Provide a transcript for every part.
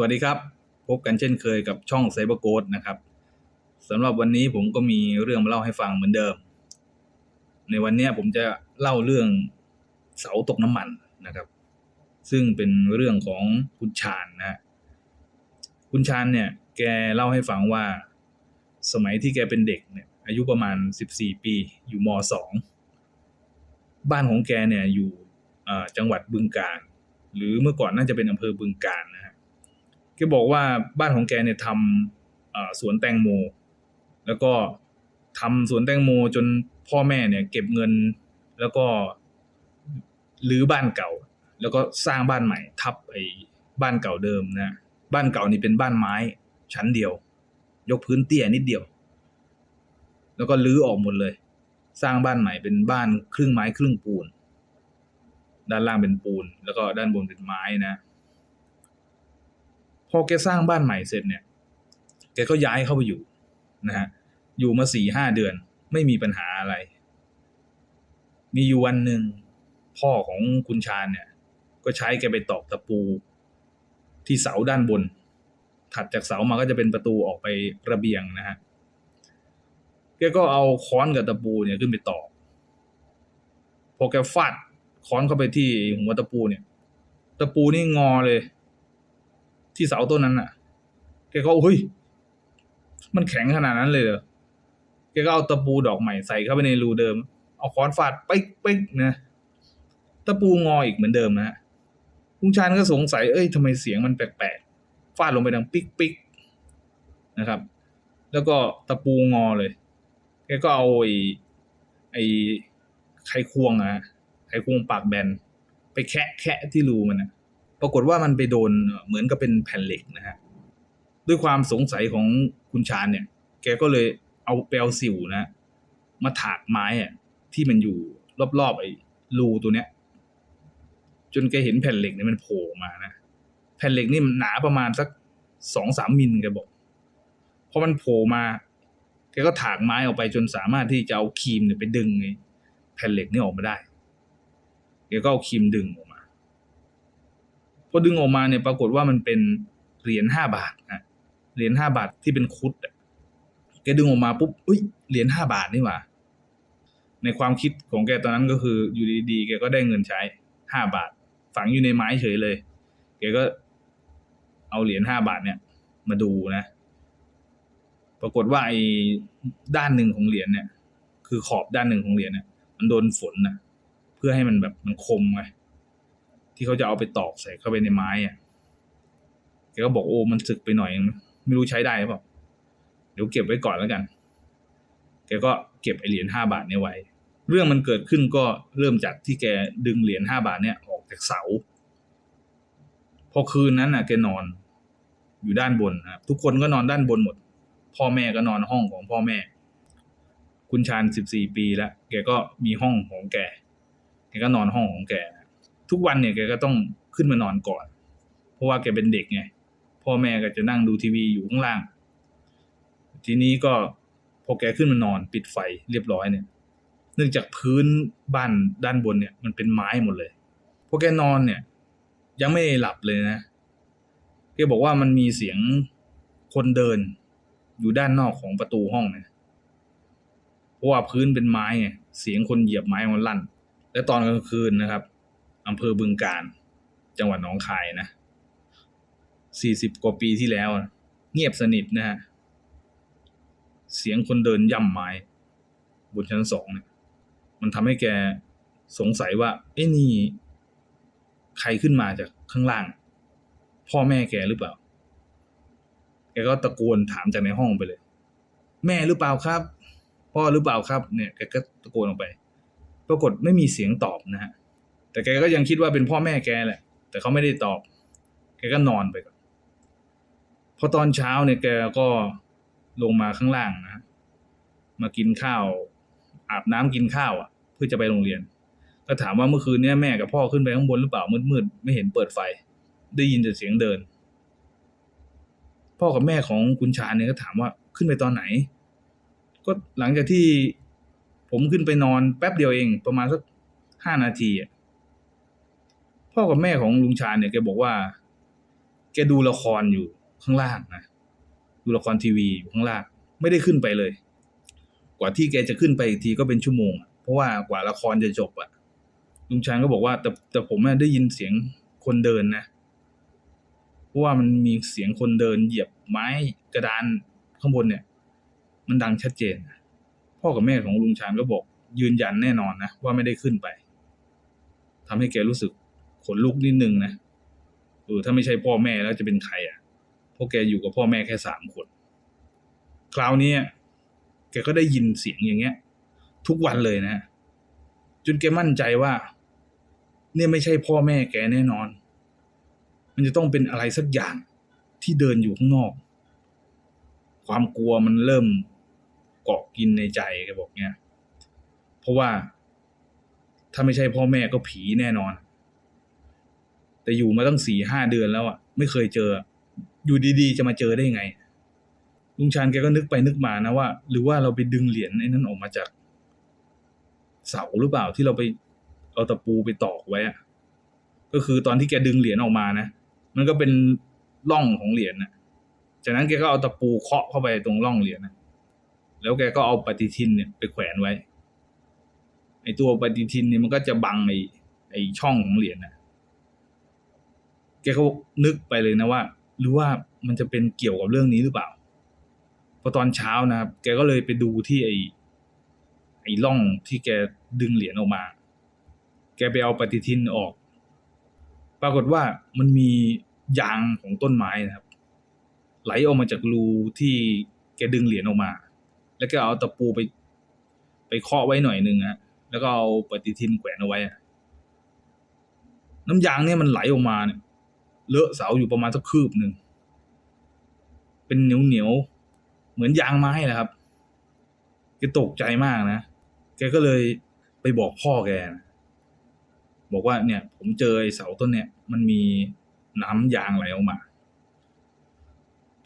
สวัสดีครับ พบกันเช่นเคยกับช่องไซเบอร์โกดนะครับสำหรับวันนี้ผมก็มีเรื่องมาเล่าให้ฟังเหมือนเดิม ในวันนี้ผมจะเล่าเรื่องเสาตกน้ำมันนะครับ ซึ่งเป็นเรื่องของคุณชาญนะฮะคุณชาญเนี่ยแกเล่าให้ฟังว่า สมัยที่แกเป็นเด็กเนี่ย อายุประมาณ 14 ปี อยู่ม .2 บ้านของแกเนี่ยอยู่จังหวัดบึงกาฬหรือเมื่อก่อนน่าจะเป็นอำเภอบึงกาฬนะฮะ แกบอกว่าบ้านของแกเนี่ยทำสวนแตงโม แล้วก็ทำสวนแตงโมจนพ่อแม่เนี่ย เก็บเงินแล้วก็รื้อบ้านเก่า แล้วก็สร้างบ้านใหม่ ทับไอ้บ้านเก่าเดิมนะบ้านเก่านี่เป็นบ้านไม้ชั้นเดียว ยกพื้นเตี้ยนิดเดียว แล้วก็รื้อออกหมดเลย สร้างบ้านใหม่เป็นบ้านครึ่งไม้ครึ่งปูน ด้านล่างเป็นปูน แล้วก็ด้านบนเป็นไม้นะ พอแกสร้างบ้านใหม่เสร็จเนี่ย แกก็ย้ายเข้าไปอยู่นะฮะอยู่มาสี่ห้าเดือน ไม่มีปัญหาอะไร มีอยู่วันหนึ่งพ่อของคุณชาญเนี่ย ก็ใช้แกไปตอกตะปู ที่เสาด้านบน ถัดจากเสามาก็จะเป็นประตูออกไประเบียงนะฮะแกก็เอาค้อนกับตะปูเนี่ยขึ้นไปตอกพอแกฟาดค้อนเข้าไปที่หัวตะปูเนี่ย ตะปูนี่งอเลย ที่เสาต้นนั้นน่ะ แกก็เฮ้ย มันแข็งขนาดนั้นเลยเหรอ แกก็เอาตะปูดอกใหม่ใส่เข้าไปในรูเดิม เอาค้อนฟาดปิ๊กปิ๊กนะ ตะปูงออีกเหมือนเดิมนะลุงชาญก็สงสัย เอ้ยทำไมเสียงมันแปลกๆ ฟาดลงไปดังปิ๊กปิ๊กนะครับ แล้วก็ตะปูงอเลย แกก็เอาไอ้ไอ้ไขควงอะฮะไขควงปากแบน ไปแคะแคะที่รูมันนะ ปรากฏว่ามันไปโดนเหมือนกับเป็นแผ่นเหล็กนะฮะด้วยความสงสัยของคุณชาญเนี่ย แกก็เลยเอาเปลวสิวนะมาถากไม้อะที่มันอยู่รอบๆไอ้รูตัวเนี้ย จนแกเห็นแผ่นเหล็กเนี่ยมันโผล่มานะแผ่นเหล็กนี่มันหนาประมาณสักสองสามมิลแกบอกพอมันโผล่มาแกก็ถากไม้ออกไปจนสามารถที่จะเอาครีมเนี่ยไปดึงไอ้แผ่นเหล็กนี่ออกมาได้แกก็เอาครีมดึงออก พอดึงออกมาเนี่ยปรากฏว่ามันเป็นเหรียญห้าบาทนะเหรียญห้าบาทที่เป็นคุดอะแกดึงออกมาปุ๊บอุ้ยเหรียญห้าบาทนี่หว่าในความคิดของแกตอนนั้นก็คืออยู่ดีๆแกก็ได้เงินใช้ห้าบาท ฝังอยู่ในไม้เฉยเลย แกก็เอาเหรียญห้าบาทเนี่ย มาดูนะ ปรากฏว่าไอ้ด้านหนึ่งของเหรียญเนี่ย คือขอบด้านหนึ่งของเหรียญเนี่ย มันโดนฝนนะเพื่อให้มันแบบมันคมไง ที่เขาจะเอาไปตอกใส่เข้าไปในไม้อะแกก็บอกโอ้มันสึกไปหน่อยไม่รู้ใช้ได้หรือเปล่าเดี๋ยวเก็บไว้ก่อนแล้วกัน แกก็เก็บไอเหรียญห้าบาทเนี่ยไว้ เรื่องมันเกิดขึ้นก็เริ่มจากที่แกดึงเหรียญห้าบาทเนี่ยออกจากเสา พอคืนนั้นน่ะ แกนอนอยู่ด้านบนนะครับทุกคนก็นอนด้านบนหมด พ่อแม่ก็นอนห้องของพ่อแม่ คุณชาญสิบสี่ปีแล้วแกก็มีห้องของแก แกก็นอนห้องของแก ทุกวันเนี่ยแกก็ต้องขึ้นมานอนก่อน เพราะว่าแกเป็นเด็กไงพ่อแม่ก็จะนั่งดูทีวีอยู่ข้างล่าง ทีนี้ก็พอแกขึ้นมานอนปิดไฟเรียบร้อยเนี่ย เนื่องจากพื้นบ้านด้านบนเนี่ย มันเป็นไม้หมดเลยพอแกนอนเนี่ย ยังไม่หลับเลยนะแกบอกว่ามันมีเสียงคนเดินอยู่ด้านนอกของประตูห้องเนี่ยเพราะว่าพื้นเป็นไม้ไงเสียงคนเหยียบไม้มันลั่น และตอนกลางคืนนะครับ อำเภอบึงการ จังหวัดหนองคายนะสี่สิบกว่าปีที่แล้ว เงียบสนิทนะฮะ เสียงคนเดินย่ำไม้บนชั้นสองเนี่ย มันทำให้แกสงสัยว่า เอ้นี่ ใครขึ้นมาจากข้างล่าง พ่อแม่แกหรือเปล่า แกก็ตะโกนถามจากในห้องไปเลย แม่หรือเปล่าครับ พ่อหรือเปล่าครับ เนี่ยแกก็ตะโกนออกไป ปรากฏไม่มีเสียงตอบนะฮะ แต่แกก็ยังคิดว่าเป็นพ่อแม่แกแหละ แต่เขาไม่ได้ตอบ แกก็นอนไปก่อนพอตอนเช้าเนี่ยแกก็ลงมาข้างล่างนะ มากินข้าว อาบน้ำกินข้าวอะ เพื่อจะไปโรงเรียน ก็ถามว่าเมื่อคืนเนี้ยแม่กับพ่อขึ้นไปข้างบนหรือเปล่ามืดๆไม่เห็นเปิดไฟ ได้ยินแต่เสียงเดิน พ่อกับแม่ของคุณชาเนี่ยก็ถามว่าขึ้นไปตอนไหน ก็หลังจากที่ผมขึ้นไปนอนแป๊บเดียวเองประมาณสักห้านาทีอะ พ่อกับแม่ของลุงชาญเนี่ยแกบอกว่า แกดูละครอยู่ข้างล่างนะดูละครทีวีอยู่ข้างล่าง ไม่ได้ขึ้นไปเลย กว่าที่แกจะขึ้นไปอีกทีก็เป็นชั่วโมง เพราะว่ากว่าละครจะจบอะลุงชานก็บอกว่า แต่แต่ผมได้ยินเสียงคนเดินนะเพราะว่ามันมีเสียงคนเดินเหยียบไม้กระดานข้างบนเนี่ย มันดังชัดเจนพ่อกับแม่ของลุงชานก็บอก ยืนยันแน่นอนนะว่าไม่ได้ขึ้นไปทำให้แกรู้สึก ขนลุกนิดนึงนะเออถ้าไม่ใช่พ่อแม่แล้วจะเป็นใครอะพราะแกอยู่กับพ่อแม่แค่สามคน คราวนี้แกก็ได้ยินเสียงอย่างเงี้ย ทุกวันเลยนะ จนแกมั่นใจว่า เนี่ยไม่ใช่พ่อแม่แกแน่นอน มันจะต้องเป็นอะไรสักอย่างที่เดินอยู่ข้างนอก ความกลัวมันเริ่มเกาะกินในใจแกบอกเนี้ย เพราะว่าถ้าไม่ใช่พ่อแม่ก็ผีแน่นอน แต่อยู่มาตั้งสี่ห้าเดือนแล้วอะไม่เคยเจอ อยู่ดีๆ จะมาเจอได้ไง ลุงชานแกก็นึกไปนึกมานะว่า หรือว่าเราไปดึงเหรียญไอ้นั้นออกมาจาก เสาหรือเปล่าที่เราไปเอาตะปูไปตอกไว้อะก็คือตอนที่แกดึงเหรียญออกมานะ มันก็เป็นร่องของเหรียญนะจากนั้นแกก็เอาตะปูเคาะเข้าไปตรงร่องเหรียญนะแล้วแกก็เอาปฏิทินเนี่ยไปแขวนไว้ไอตัวปฏิทินเนี่ยมันก็จะบังไอไอช่องของเหรียญนะ แกก็นึกไปเลยนะว่า หรือว่ามันจะเป็นเกี่ยวกับเรื่องนี้หรือเปล่าพอตอนเช้านะครับ แกก็เลยไปดูที่ไอ้ไอ้ร่องที่แกดึงเหรียญออกมา แกไปเอาปฏิทินออก ปรากฏว่ามันมียางของต้นไม้นะครับ ไหลออกมาจากรูที่แกดึงเหรียญออกมา แล้วก็เอาตะปูไป ไปเคาะไว้หน่อยหนึ่งฮะแล้วก็เอาปฏิทินแขวนเอาไว้น้ำยางเนี่ยมันไหลออกมาเนี่ย เลอะเสาอยู่ประมาณสักคืบหนึ่ง เป็นเหนียวเหนียวเหมือนยางไม้แหละครับแกตกใจมากนะ แกก็เลยไปบอกพ่อแกนะบอกว่าเนี่ย ผมเจอเสาต้นเนี่ย มันมีน้ำยางไหลออกมา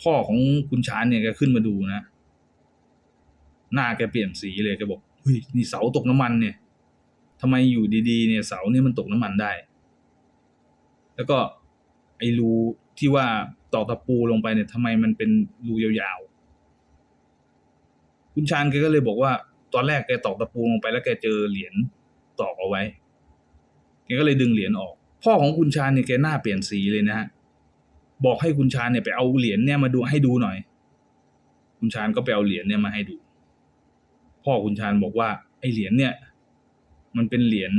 พ่อของคุณชานเนี่ยแกขึ้นมาดูนะ หน้าแกเปลี่ยนสีเลยแกบอกเฮ้ยนี่เสาตกน้ำมันเนี่ยทำไมอยู่ดีๆเนี่ยเสาเนี่ยมันตกน้ำมันได้ แล้วก็ ไอ้รูที่ว่าตอกตะปูลงไปเนี่ยทำไมมันเป็นรูยาวๆ คุณชานแกก็เลยบอกว่า ตอนแรกแกตอกตะปูลงไปแล้วแกเจอเหรียญตอกเอาไว้ แกก็เลยดึงเหรียญออก พ่อของคุณชานเนี่ยแกหน้าเปลี่ยนสีเลยนะฮะ บอกให้คุณชานเนี่ยไปเอาเหรียญเนี่ยมาดูให้ดูหน่อย คุณชานก็ไปเอาเหรียญเนี่ยมาให้ดู พ่อคุณชานบอกว่าไอ้เหรียญเนี่ย มันเป็นเหรียญ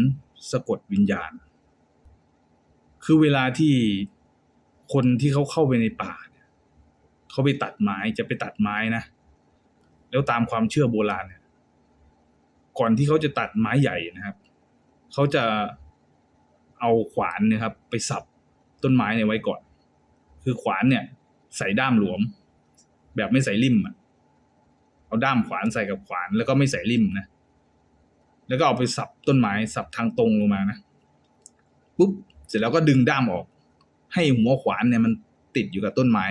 สะกดวิญญาณ คือเวลาที่ คนที่เขาเข้าไปในป่าเขาไปตัดไม้จะไปตัดไม้นะ แล้วตามความเชื่อโบราณเนี่ยก่อนที่เขาจะตัดไม้ใหญ่นะครับ เขาจะเอาขวานนี่ยครับ ไปสับต้นไม้เนี่ยไว้ก่อน คือขวานเนี่ย ใส่ด้ามหลวม แบบไม่ใส่ริมอะเอาด้ามขวานใส่กับขวานแล้วก็ไม่ใส่ริมนะแล้วก็เอาไปสับต้นไม้สับทางตรงลงมานะปุ๊บเสร็จแล้วก็ดึงด้ามออก ให้หัวขวานเนี่ยมันติดอยู่กับต้นไม้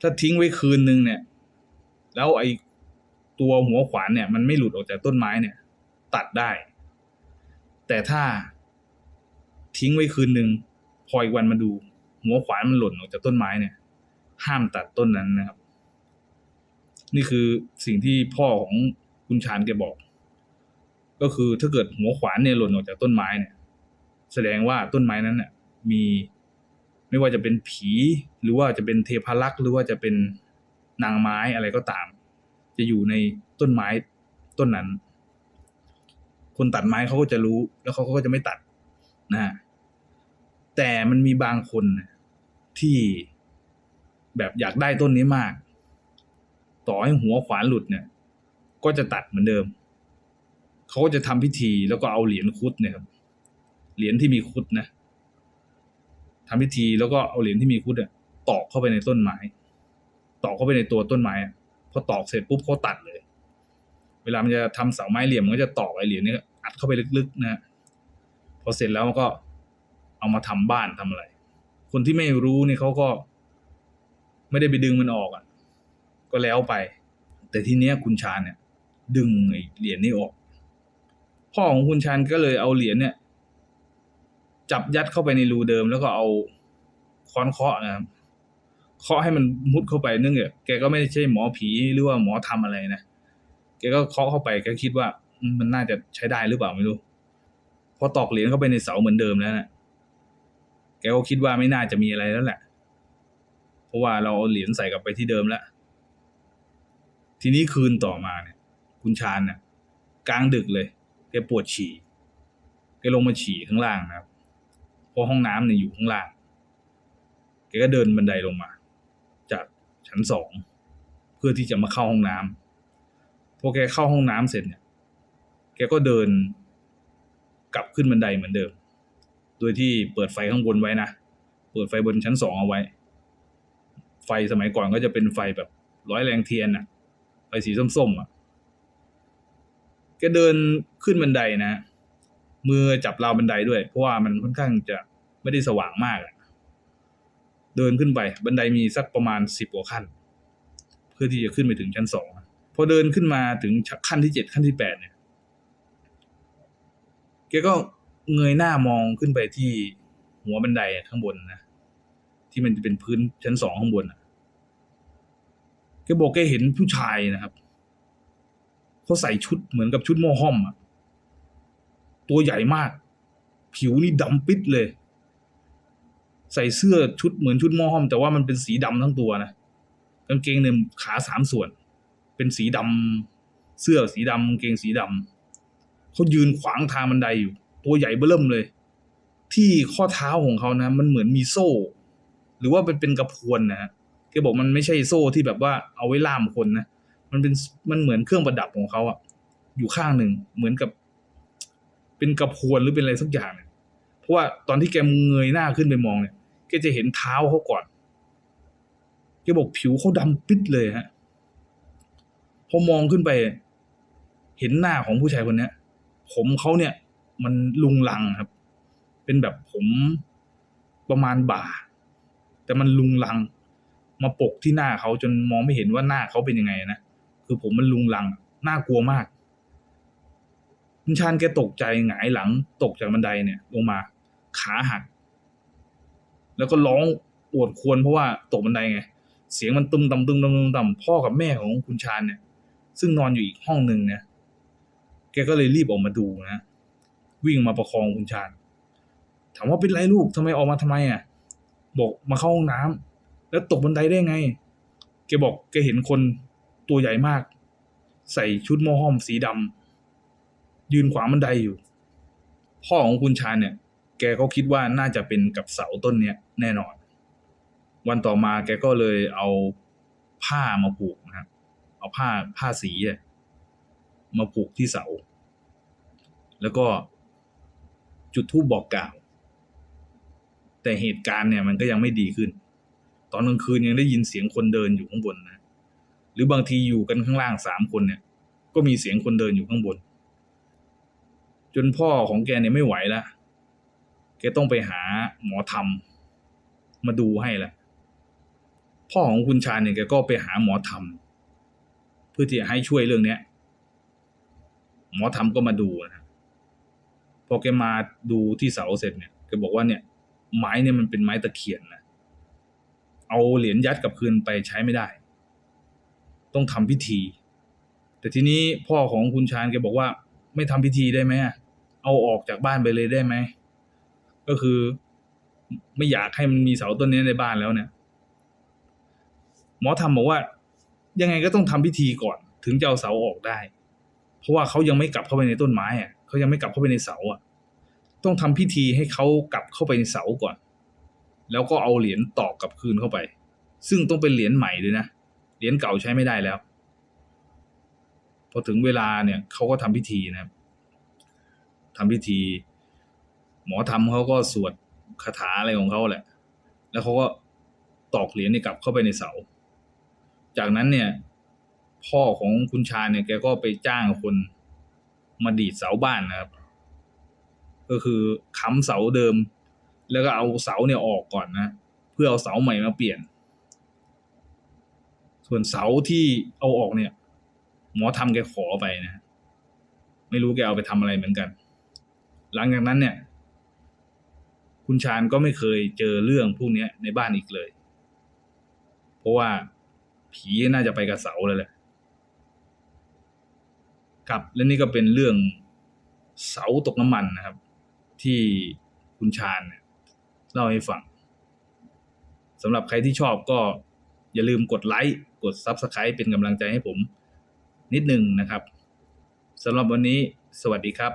ถ้าทิ้งไว้คืนนึงเนี่ย แล้วไอ้ตัวหัวขวานเนี่ย มันไม่หลุดออกจากต้นไม้เนี่ย ตัดได้ แต่ถ้าทิ้งไว้คืนหนึ่งพออีกวันมาดู หัวขวานมันหล่นออกจากต้นไม้เนี่ย ห้ามตัดต้นนั้นนะครับ นี่คือสิ่งที่พ่อของคุณชานแกบอก ก็คือถ้าเกิดหัวขวานเนี่ยหล่นออกจากต้นไม้เนี่ย แสดงว่าต้นไม้นั้นเนี่ย มีไม่ว่าจะเป็นผี หรือว่าจะเป็นเทพารักษ์หรือว่าจะเป็นนางไม้อะไรก็ตาม จะอยู่ในต้นไม้ต้นนั้น คนตัดไม้เขาก็จะรู้ แล้วเขาก็จะไม่ตัดนะฮะแต่มันมีบางคนที่แบบอยากได้ต้นนี้มาก ต่อให้หัวขวานหลุดเนี่ย ก็จะตัดเหมือนเดิม เขาก็จะทำพิธีแล้วก็เอาเหรียญคุดเนี่ยครับเหรียญที่มีคุดนะ ทำพิธีแล้วก็เอาเหรียญที่มีคุดอะตอกเข้าไปในต้นไม้ ตอกเข้าไปในตัวต้นไม้พอตอกเสร็จปุ๊บเขาตัดเลย เวลามันจะทำเสาไม้เหลี่ยมมันก็จะตอกไอ้เหรียญนี้อัดเข้าไปลึกๆนะฮะพอเสร็จแล้วก็เอามาทำบ้านทำอะไร คนที่ไม่รู้เนี่ยเขาก็ ไม่ได้ไปดึงมันออกอะ ก็แล้วไป แต่ทีเนี้ยคุณชาญเนี่ย ดึงไอ้เหรียญนี้ออก พ่อของคุณชาญก็เลยเอาเหรียญเนี่ย จับยัดเข้าไปในรูเดิม แล้วก็เอาค้อนเคาะนะครับเคาะให้มันมุดเข้าไปเนื่องจากแกก็ไม่ใช่หมอผีหรือว่าหมอทำอะไรนะแกก็เคาะเข้าไปแกคิดว่ามันน่าจะใช้ได้หรือเปล่าไม่รู้พอตอกเหรียญเข้าไปในเสาเหมือนเดิมแล้วนะแกก็คิดว่าไม่น่าจะมีอะไรแล้วแหละ เพราะว่าเราเอาเหรียญใส่กลับไปที่เดิมแล้วทีนี้คืนต่อมาเนี่ย คุณชาญเนี่ยกลางดึกเลยแกปวดฉี่แกลงมาฉี่ข้างล่างนะครับ เพราะห้องน้ำเนี่ยอยู่ข้างล่างแกก็เดินบันไดลงมา จากชั้นสองเพื่อที่จะมาเข้าห้องน้ำพอแกเข้าห้องน้ำเสร็จเนี่ย แกก็เดินกลับขึ้นบันไดเหมือนเดิม โดยที่เปิดไฟข้างบนไว้นะ เปิดไฟบนชั้นสองเอาไว้ ไฟสมัยก่อนก็จะเป็นไฟแบบร้อยแรงเทียนอะไฟสีส้มๆอะแกเดินขึ้นบันไดนะ มือจับราวบันไดด้วย เพราะว่ามันค่อนข้างจะไม่ได้สว่างมากเดินขึ้นไปบันไดมีสักประมาณสิบกว่าขั้น เพื่อที่จะขึ้นไปถึงชั้นสองพอเดินขึ้นมาถึงขั้นที่เจ็ดขั้นที่แปดเนี่ยแกก็เงยหน้ามองขึ้นไปที่หัวบันไดข้างบนนะที่มันจะเป็นพื้นชั้นสองข้างบนอะแกบอกแกเห็นผู้ชายนะครับเขาใส่ชุดเหมือนกับชุดหม้อห้อมอะ ตัวใหญ่มาก ผิวนี่ดำปิดเลย ใส่เสื้อชุดเหมือนชุดม้อห้อม แต่ว่ามันเป็นสีดำทั้งตัวนะกางเกงเนี่ยขาสามส่วน เป็นสีดำเสื้อสีดำกางเกงสีดำเขายืนขวางทางบันไดอยู่ ตัวใหญ่เบ้อเริ่มเลย ที่ข้อเท้าของเขานะ มันเหมือนมีโซ่ หรือว่าเป็นเป็นกระพวนนะฮะแกบอกมันไม่ใช่โซ่ที่แบบว่าเอาไว้ล่ามคนนะ มันเป็นมันเหมือนเครื่องประดับของเขาอะอยู่ข้างหนึ่งเหมือนกับ เป็นกระพวนหรือเป็นอะไรสักอย่างเนี่ยเพราะว่าตอนที่แกเงยหน้าขึ้นไปมองเนี่ยแกจะเห็นเท้าเขาก่อนแกบอกผิวเขาดำปิดเลยฮะพอมองขึ้นไป เห็นหน้าของผู้ชายคนเนี้ยผมเขาเนี่ย มันลุงลังครับ เป็นแบบผมประมาณบ่า แต่มันลุงลัง มาปกที่หน้าเขาจนมองไม่เห็นว่าหน้าเขาเป็นยังไงนะคือผมมันลุงลัง น่ากลัวมาก คุณชานแกตกใจหงายหลัง ตกจากบันไดเนี่ย ลงมา ขาหัก แล้วก็ร้องปวดควรเพราะว่าตกบันไดไง เสียงมันตึมต่ำตึมต่ำตึมต่ำพ่อกับแม่ของคุณชานเนี่ย ซึ่งนอนอยู่อีกห้องหนึ่งเนี่ยแกก็เลยรีบออกมาดูนะวิ่งมาประคองคุณชาญถามว่าเป็นไรลูกทำไมออกมาทำไมอะ บอกมาเข้าห้องน้ำแล้วตกบันไดได้ไงแกบอกแกเห็นคนตัวใหญ่มาก ใส่ชุดหม้อห้อมสีดำ ยืนขวางบันไดอยู่ พ่อของคุณชาญเนี่ย แกก็คิดว่าน่าจะเป็นกับเสาต้นเนี้ยแน่นอน วันต่อมาแกก็เลยเอาผ้ามาผูกนะครับเอาผ้าผ้าสีอะมาผูกที่เสา แล้วก็จุดธูปบอกกล่าว แต่เหตุการณ์เนี่ยมันก็ยังไม่ดีขึ้น ตอนกลางคืนยังได้ยินเสียงคนเดินอยู่ข้างบนนะ หรือบางทีอยู่กันข้างล่างสามคนเนี่ย ก็มีเสียงคนเดินอยู่ข้างบน จนพ่อของแกเนี่ยไม่ไหวแล้วแกต้องไปหาหมอธรรม มาดูให้ละพ่อของคุณชาญเนี่ยแกก็ไปหาหมอธรรม เพื่อที่จะให้ช่วยเรื่องเนี้ย หมอธรรมก็มาดูนะพอแกมาดูที่เสาเสร็จเนี่ยแกบอกว่าเนี่ย ไม้เนี่ยมันเป็นไม้ตะเคียนนะเอาเหรียญยัดกลับคืนไปใช้ไม่ได้ ต้องทำพิธี แต่ทีนี้พ่อของคุณชาญแกบอกว่า ไม่ทำพิธีได้ไหมอะ เอาออกจากบ้านไปเลยได้ไหม ก็คือ ไม่อยากให้มันมีเสาต้นนี้ในบ้านแล้วเนี่ย หมอธรรมบอกว่า ยังไงก็ต้องทำพิธีก่อน ถึงจะเอาเสาออกได้ เพราะว่าเขายังไม่กลับเข้าไปในต้นไม้อะเขายังไม่กลับเข้าไปในเสาอะ ต้องทำพิธีให้เขากลับเข้าไปในเสาก่อน แล้วก็เอาเหรียญตอกกลับคืนเข้าไป ซึ่งต้องเป็นเหรียญใหม่ด้วยนะ เหรียญเก่าใช้ไม่ได้แล้ว พอถึงเวลาเนี่ยเขาก็ทำพิธีนะครับ ทำพิธี หมอทำเขาก็สวดคาถาอะไรของเขาแหละ แล้วเขาก็ตอกเหรียญนี่กลับเข้าไปในเสา จากนั้นเนี่ย พ่อของคุณชาเนี่ยแกก็ไปจ้างคนมาดีดเสาบ้านนะครับ ก็คือค้ำเสาเดิม แล้วก็เอาเสาเนี่ยออกก่อนนะ เพื่อเอาเสาใหม่มาเปลี่ยน ส่วนเสาที่เอาออกเนี่ย หมอทำแกขอไปนะ ไม่รู้แกเอาไปทำอะไรเหมือนกัน หลังจากนั้นเนี่ย คุณชาญก็ไม่เคยเจอเรื่องพวกนี้ในบ้านอีกเลย เพราะว่าผีน่าจะไปกับเสาแล้วแหละครับและนี่ก็เป็นเรื่องเสาตกน้ำมันนะครับ ที่คุณชาญเนี่ยเล่าให้ฟังสำหรับใครที่ชอบก็อย่าลืมกดไลค์กด Subscribe เป็นกำลังใจให้ผมนิดนึงนะครับสำหรับวันนี้สวัสดีครับ